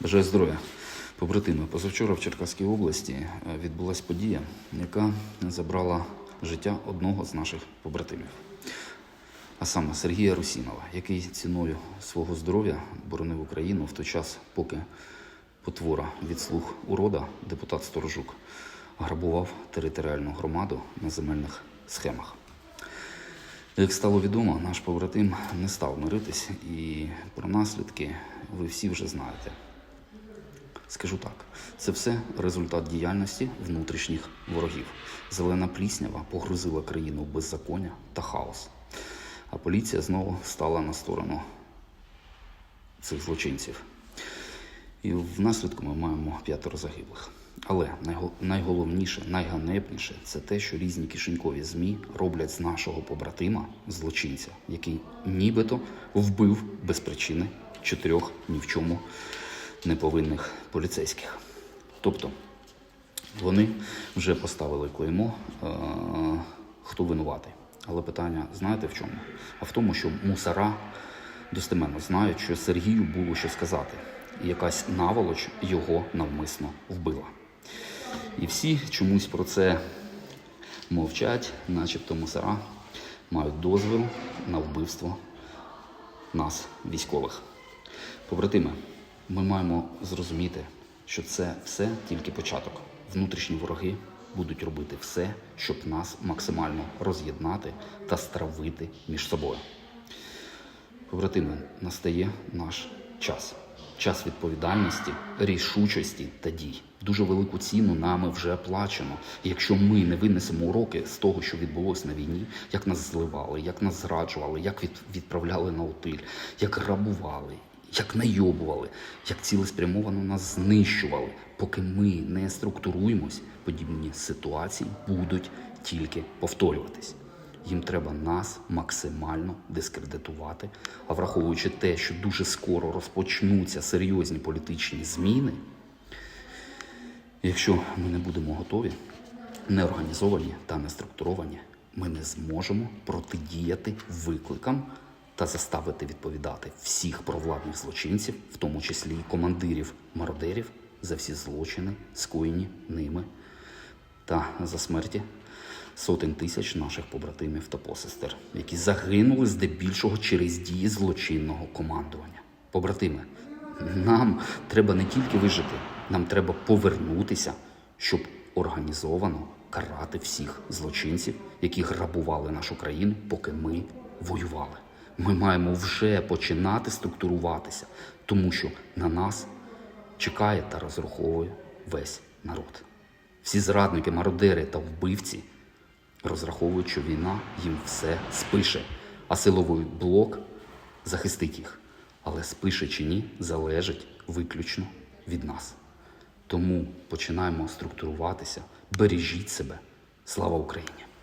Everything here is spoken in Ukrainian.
Бажаю здоров'я. Побратими, позавчора в Черкаській області е, відбулася подія, яка забрала життя одного з наших побратимів. А саме Сергія Русінова, який ціною свого здоров'я боронив Україну в той час, поки потвора від слуг урода, депутат Сторожук, грабував територіальну громаду на земельних схемах. Як стало відомо, наш побратим не став миритись, і про наслідки ви всі вже знаєте. Скажу так, це все результат діяльності внутрішніх ворогів. Зелена пліснява погрузила країну в беззаконня та хаос. А поліція знову стала на сторону цих злочинців. І внаслідку ми маємо п'ятеро загиблих. Але найго- найголовніше, найганебніше це те, що різні кишенькові ЗМІ роблять з нашого побратима злочинця, який нібито вбив без причини чотирьох ні в чому неповинних поліцейських. Тобто вони вже поставили клеймо, е, хто винуватий. Але питання знаєте в чому? А в тому, що мусора достеменно знають, що Сергію було що сказати, і якась наволоч його навмисно вбила. І всі чомусь про це мовчать, начебто мусора мають дозвіл на вбивство нас, військових. Побратими, ми маємо зрозуміти, що це все тільки початок. Внутрішні вороги будуть робити все, щоб нас максимально роз'єднати та стравити між собою. Побратими, настає наш час. Час відповідальності, рішучості та дій. Дуже велику ціну нами вже плачено. Якщо ми не винесемо уроки з того, що відбулося на війні, як нас зливали, як нас зраджували, як відправляли на утиль, як грабували, як найобували, як цілеспрямовано нас знищували, поки ми не структуруємось, подібні ситуації будуть тільки повторюватись. Їм треба нас максимально дискредитувати. А враховуючи те, що дуже скоро розпочнуться серйозні політичні зміни, якщо ми не будемо готові, не організовані та не структуровані, ми не зможемо протидіяти викликам та заставити відповідати всіх провладних злочинців, в тому числі і командирів мародерів, за всі злочини, скоєні ними та за смерті сотень тисяч наших побратимів та посестер, які загинули здебільшого через дії злочинного командування. Побратими, нам треба не тільки вижити, нам треба повернутися, щоб організовано карати всіх злочинців, які грабували нашу країну, поки ми воювали. Ми маємо вже починати структуруватися, тому що на нас чекає та розраховує весь народ. Всі зрадники, мародери та вбивці розраховують, що війна їм все спише, а силовий блок захистить їх. Але спише чи ні, залежить виключно від нас. Тому починаємо структуруватися, бережіть себе. Слава Україні!